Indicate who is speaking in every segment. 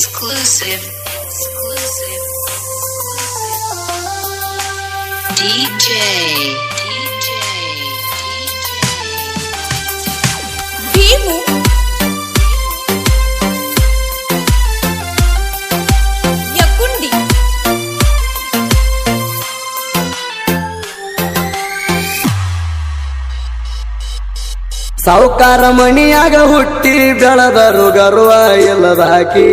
Speaker 1: Exclusive. Exclusive. DJ. DJ.
Speaker 2: Bhimu
Speaker 3: ಸಾವುಕಾರ ಮಣಿಯಾಗ ಹುಟ್ಟಿ ಬೆಳೆದರು ಗರ್ವ ಇಲ್ಲದಾಕಿ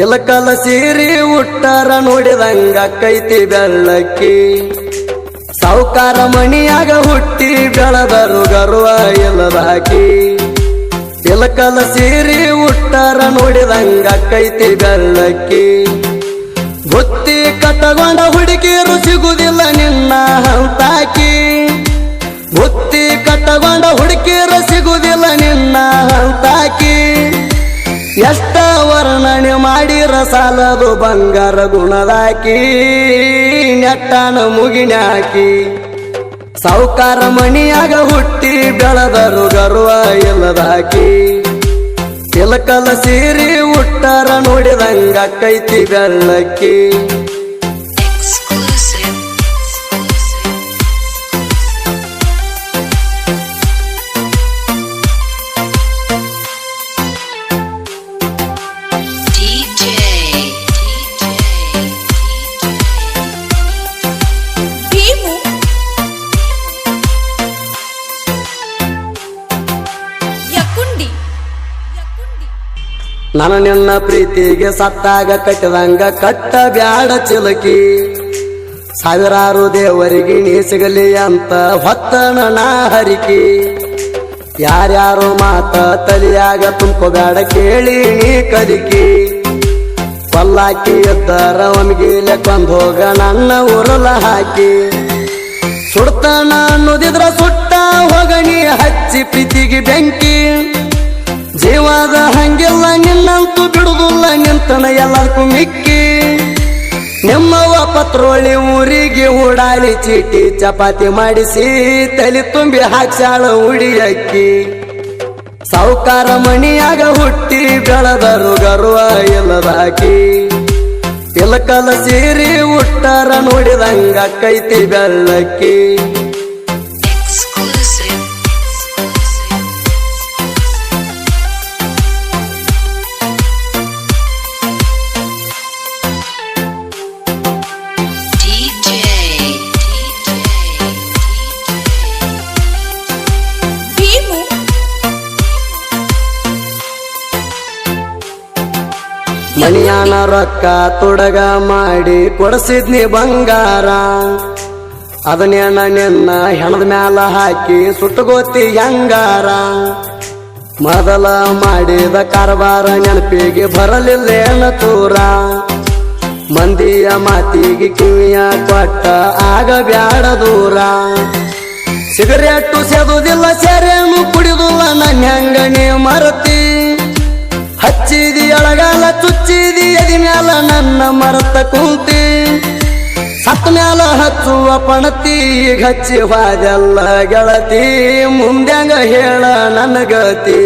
Speaker 3: ಇಲಕಲ ಸೀರಿ ಹುಟ್ಟಾರ ನೋಡಿದಂಗ ಕೈತಿ ಬೆಳ್ಳಕ್ಕಿ. ಸಾವುಕಾರ ಮಣಿಯಾಗ ಹುಟ್ಟಿ ಬೆಳೆದರು ಗರ್ವ ಇಲ್ಲದಾಕಿ ಇಲಕಲ ಸೀರಿ ಹುಟ್ಟಾರ ನೋಡಿದಂಗ ಕೈತಿ ಬೆಳ್ಳಕ್ಕಿ. ಬುತ್ತಿ ಕಟ್ಟಗೊಂಡ ಹುಡುಗಿಯರು ಸಿಗುದಿಲ್ಲ ನಿನ್ನ ಎಷ್ಟ ವರ್ಣನೆ ಮಾಡಿರ ಸಾಲದು ಬಂಗಾರ ಗುಣದಾಕಿ, ನೆಟ್ಟನ ಮುಗಿನಾಕಿ ಸಾವುಕಾರ ಮಣಿಯಾಗ ಹುಟ್ಟಿ ಬೆಳೆದರು ಗರ್ವ ಇಲ್ಲದಾಕಿ ತಿಲಕಲ ಸೀರಿ ಉಟ್ಟಾರ ನೋಡಿದಂಗ ಕೈತಿ ಬೆಳ್ಳಕ್ಕಿ. ನನ್ನ ನಿನ್ನ ಪ್ರೀತಿಗೆ ಸತ್ತಾಗ ಕಟ್ಟದಂಗ ಕಟ್ಟ ಬ್ಯಾಡ ಚಿಲಕಿ. ಸಾವಿರಾರು ದೇವರಿಗೆ ನೀ ಸಿಗಲಿ ಅಂತ ಹೊತ್ತನ ಹರಿಕಿ. ಯಾರ್ಯಾರು ಮಾತ ತಲಿಯಾಗ ತುಂಬ್ಕೋಬೇಡ ಕೇಳಿ ನೀ ಕಲಿಕಿ. ಕೊಲ್ಲಾಕಿ ಎದ್ದರ ಒಮ್ಗಿಲೆ ಕೊಂದ್ ಹೋಗ ನನ್ನ ಉರಲ ಹಾಕಿ. ಸುಡ್ತಾನ ಅನ್ನೋದಿದ್ರ ಸುಟ್ಟ ಹೋಗಣಿ ಹಚ್ಚಿ ಪ್ರೀತಿಗೆ ಬೆಂಕಿ. ಜೀವದ ಹಂಗೆಲ್ಲ ನಿನ್ನಂತೂ ಬಿಡುದಿಲ್ಲ ನಿಂತನ ಎಲ್ಲದಕ್ಕೂ ಮಿಕ್ಕಿ. ನಿಮ್ಮವ್ವ ಪತ್ರೋಳಿ ಊರಿಗೆ ಓಡಾಳಿ ಚೀಟಿ ಚಪಾತಿ ಮಾಡಿಸಿ ತಲೆ ತುಂಬಿ ಹಾಕ್ಸಾಳ ಉಡಿ ಅಕ್ಕಿ. ಸಾವುಕಾರ ಮಣಿಯಾಗ ಹುಟ್ಟಿ ಬೆಳೆದರು ಗರ್ವ ಇಲ್ಲದಾಕಿ ತಿಲಕಲ ಸೀರಿ ಹುಟ್ಟಾರ ನೋಡಿದಂಗ ಕೈತಿ ಬೆಳ್ಳಕ್ಕಿ. ಮಣಿಯಾನ ರೊಕ್ಕ ತೊಡಗ ಮಾಡಿ ಕೊಡಸಿದ್ನಿ ಬಂಗಾರ. ಅದನ್ನೇನ ನಿನ್ನ ಹೆಣದ ಮ್ಯಾಲ ಹಾಕಿ ಸುಟ್ಟಗೋತಿ ಹೆಂಗಾರ. ಮೊದಲ ಮಾಡಿದ ಕಾರವಾರ ನೆನಪಿಗೆ ಬರಲಿಲ್ಲೇನ ತೂರ ಮಂದಿಯ ಮಾತಿಗೆ ಕಿವಿಯ ಕೊಟ್ಟ ಆಗ ಬ್ಯಾಡ ದೂರ. ಸಿಗರೇಟು ಸೇದುದಿಲ್ಲ ಸೆರೆನು ಕುಡಿದುಲ್ಲ ನನ್ನ ಹೆಂಗಣಿ ಮರತಿ ಹಚ್ಚಿದಿ ಅಳಗಾಲ ಚುಚ್ಚಿದಿ ಎದಿ ಮ್ಯಾಲ ನನ್ನ ಮರತ ಕುಂತಿ. ಸತ್ ಮ್ಯಾಲ ಹಚ್ಚುವ ಪಣತಿ ಹಚ್ಚಿ ಹಾದೆಲ್ಲ ಗೆಳತಿ. ಮುಂದ್ಯಾಂಗ ಹೇಳ ನನ್ನ ಗತಿ.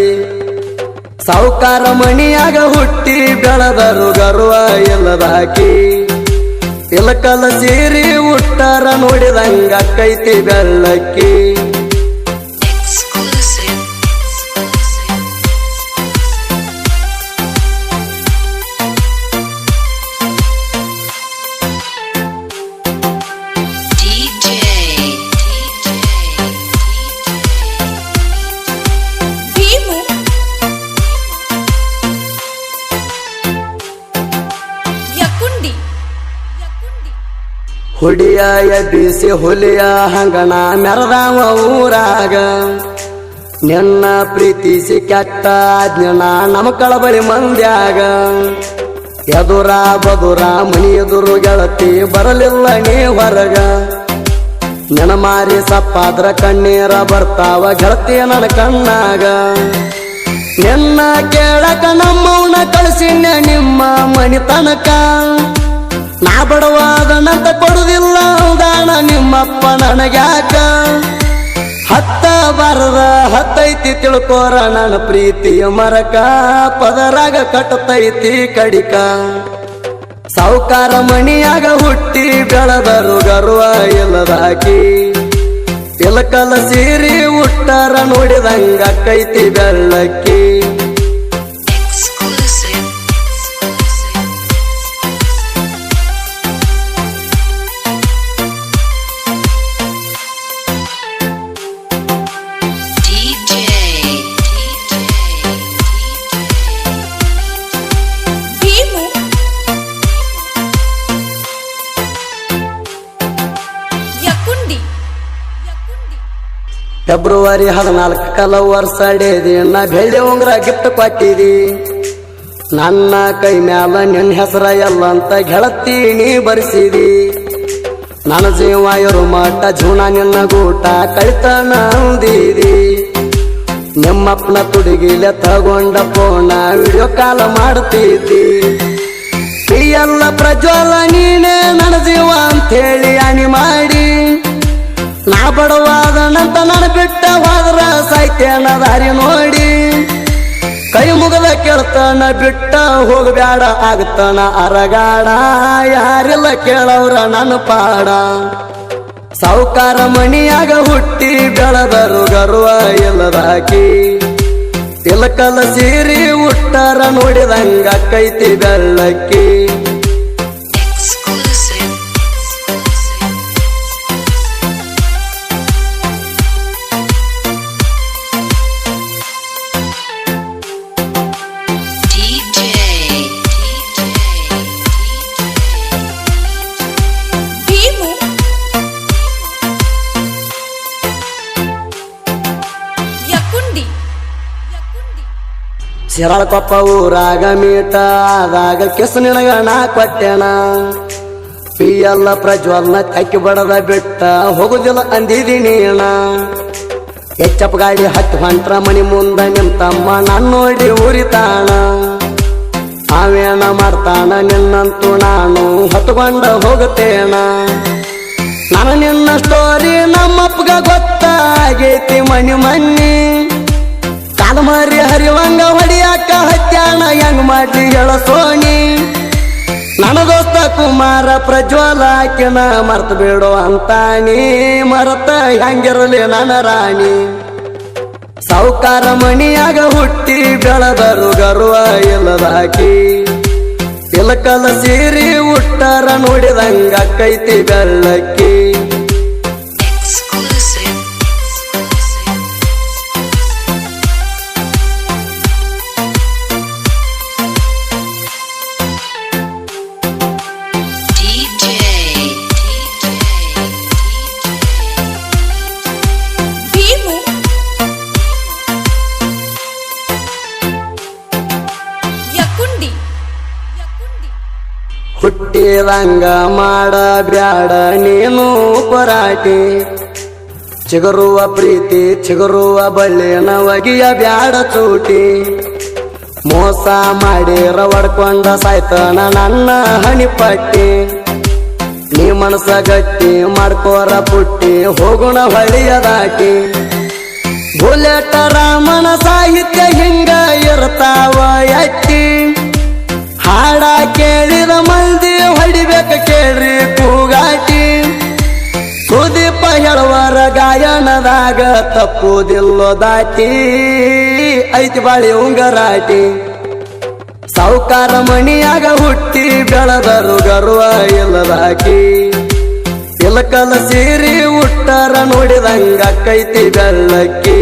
Speaker 3: ಸಾವುಕಾರ ಮಣಿಯಾಗ ಹುಟ್ಟಿ ಬೆಳೆದರು ಗರ್ವ ಎಲ್ಲದಾಕಿ ಇಲಕಲ ಸೇರಿ ಉಟ್ಟಾರ ನೋಡಿದಂಗ ಕೈತಿ ಬೆಳ್ಳಕ್ಕಿ. ಹುಡಿಯ ಎಬ್ಬಿಸಿ ಹುಲಿಯ ಹಂಗಣ ಮೆರದಾವ ಊರಾಗ. ನಿನ್ನ ಪ್ರೀತಿಸಿ ಕೆಟ್ಟ ಜ್ಞಾನ ನಮ್ಮ ಕಳಬರಿ ಮಂದ್ಯಾಗ. ಎದುರ ಬದುರ ಮನಿ ಎದುರು ಗೆಳತಿ ಬರಲಿಲ್ಲ ನೀ ಹೊರಗ. ನೆನ ಮಾರಿ ಸಪ್ಪಾದ್ರ ಕಣ್ಣೀರ ಬರ್ತಾವ ಗೆಳತಿ ನನ್ನ ಕಣ್ಣಾಗ. ನಿನ್ನ ಕೇಳಕ ನಮ್ಮವನ ಕಳಿಸಿನ ನಿಮ್ಮ ಮನಿ ತನಕ ನಾ ಬಡವಾದನಂತ ಕೊಡುದಿಲ್ಲ ದಾನ ನಿಮ್ಮಪ್ಪ ನನಗ್ಯಾಕ? ಹತ್ತ ಬಾರದ ಹತ್ತೈತಿ ತಿಳ್ಕೋರ ನನ್ನ ಪ್ರೀತಿಯ ಮರಕ, ಪದರಾಗ ಕಟ್ಟತೈತಿ ಕಡಿಕ. ಸಾವುಕಾರ ಮಣಿಯಾಗ ಹುಟ್ಟಿ ಬೆಳೆದರು ಗರ್ವ ಇಲ್ಲದಾಕಿ ಇಲಕಲ ಸೀರಿ ಹುಟ್ಟಾರ ನೋಡಿದಂಗ ಕೈತಿ ಬೆಳ್ಳಕ್ಕಿ. ಫೆಬ್ರವರಿ ಹದಿನಾಲ್ಕು ಕಲ ವರ್ಷ ದಿನ ಬೆಳ್ಳಿ ಉಂಗ್ರ ಗಿಫ್ಟ್ ಕೊಟ್ಟಿದಿ. ನನ್ನ ಕೈ ಮ್ಯಾಲ ನಿನ್ನ ಹೆಸರ ಎಲ್ಲ ಅಂತ ಗೆಳತಿ ನೀ ಬರೆಸಿದಿ. ನನ್ನ ಜೀವ ಇರು ಮಟ್ಟ ಜೂಣ ನಿನ್ನ ಗೂಟ ಕಳಿತನ ನಂದಿದಿ ನಿಮ್ಮಪ್ಪನ ತುಡುಗಿಲೆ ತಗೊಂಡ ಫೋನ ವಿಡಿಯೋ ಕಾಲ ಮಾಡ್ತಿದ್ದಿ. ಎಲ್ಲ ಪ್ರಜ್ವಲ ನೀನೇ ನನ್ನ ಜೀವ ಅಂತೇಳಿ ಅಣಿ ಮಾಡಿ. ನಾ ಬಡವಾದನಂತ ನನ್ನ ಬಿಟ್ಟ ಹೋದ್ರ ಸಾಯ್ತೇನ ದಾರಿ ನೋಡಿ. ಕೈ ಮುಗದ ಕೇಳ್ತಾನ ಬಿಟ್ಟ ಹೋಗಬ್ಯಾಡ ಆಗ್ತಾನ ಅರಗಾಡ. ಯಾರಿಲ್ಲ ಕೇಳವ್ರ ನನ್ನ ಪಾಡ. ಸಾವುಕಾರ ಮಣಿಯಾಗ ಹುಟ್ಟಿ ಬೆಳೆದರು ಗರ್ವ ಇಲ್ಲದಾಕಿ ತಿಲಕಲ ಸೀರಿ ಉಟ್ಟಾರ ನೋಡಿದಂಗ ಕೈತಿ ಬೆಳ್ಳಕ್ಕಿ. ಶಿರಾಳಕೊಪ್ಪ ಊರಾಗ ಮೀಟ ಆದಾಗ ಕಿಸ್ ನಿನಗ ನಾ ಕೊಟ್ಟೆನ. ಪಿ ಎಲ್ಲ ಪ್ರಜ್ವಲ್ನ ತಕ್ಕಿ ಬಡದ ಬಿಟ್ಟ ಹೋಗುದಿಲ್ಲ ಅಂದಿದೀನಿ ಹೆಚ್ಚಪ್ಪ ಗಾಡಿ ಹತ್ತು ಹಂತ್ರ ಮನಿ ಮುಂದ ನಿಂತಮ್ಮ ತಮ್ಮ ನಾನ್ ನೋಡಿ ಉರಿತಾಣ ಅವೇನ ಮಾಡ್ತಾನ ನಿನ್ನಂತೂ ನಾನು ಹೊತ್ಕೊಂಡ ಹೋಗುತ್ತೇಣ ನಾನು ನಿನ್ನ ಸ್ಟೋರಿ ನಮ್ಮಪ್ಪಗ ಗೊತ್ತಾಗೈತಿ ಮನಿ ಮನ್ನಿ ಕಾಲಮಾರಿ ಹರಿವಂಗ ಹೊಡಿಯಾಕ ಮಾಡ್ಲಿ ಹೇಳ ಸೋನಿ ನನ್ನ ದೋಸ್ತ ಕುಮಾರ ನಾ ಮರ್ತ ಬಿಡೋ ಅಂತಾನಿ ಮರತ ಹೆಂಗಿರಲಿ ನನ್ನ ರಾಣಿ. ಸಾವುಕಾರ ಮಣಿಯಾಗ ಹುಟ್ಟಿ ಬೆಳೆದರು ಗರ್ವ ಇಲ್ಲದಾಕಿ. ಇಲಕಲ ಸೀರಿ ಉಟ್ಟಾರ ನೋಡಿದಂಗ ಕೈತಿ ಬೆಳ್ಳಕ್ಕಿ. ಹುಟ್ಟಿದಂಗ ಮಾಡ ಬ್ಯಾಡ ನೀನು ಪರಾಟಿ. ಚಿಗುರುವ ಪ್ರೀತಿ, ಚಿಗುರುವ ಬಲ್ಲೆ ನವಗಿಯ ಬ್ಯಾಡ ಚೂಟಿ. ಮೋಸ ಮಾಡಿ ರವಡ್ಕೊಂಡ ಸಾಯ್ತನ ನನ್ನ ಹಣಿಪಟ್ಟಿ. ನೀ ಮನಸ ಗಟ್ಟಿ ಮಾಡ್ಕೋರ ಪುಟ್ಟಿ, ಹೋಗುಣ ಹೊಳಿಯ ದಾಟಿ. ಬುಲೆಟ ರಾಮನ ಸಾಹಿತ್ಯ ಹಿಂಗ ಇರ್ತಾವ ಎಟ್ಟಿ ಹಾಡ ಕೇಳಿದ ಮಂದಿ ಹೊಡಿಬೇಕ ಕೇಳ್ರಿ ಕೂಗಾಟಿ. ಸುದೀಪ ಹೇಳುವರ ಗಾಯನದಾಗ ತಪ್ಪುದಿಲ್ಲೋ ದಾಟಿ ಐತಿ ಬಾಳಿ ಉಂಗರಾಟಿ. ಸಾವುಕಾರ ಮಣಿಯಾಗ ಹುಟ್ಟಿ ಬೆಳದರು ಗರ್ವ ಇಲ್ಲದಾಕಿ. ಇಲಕಲ ಸೀರಿ ಉಟ್ಟಾರ ನೋಡಿದಂಗ ಕೈತಿ ಬೆಳ್ಳಕ್ಕಿ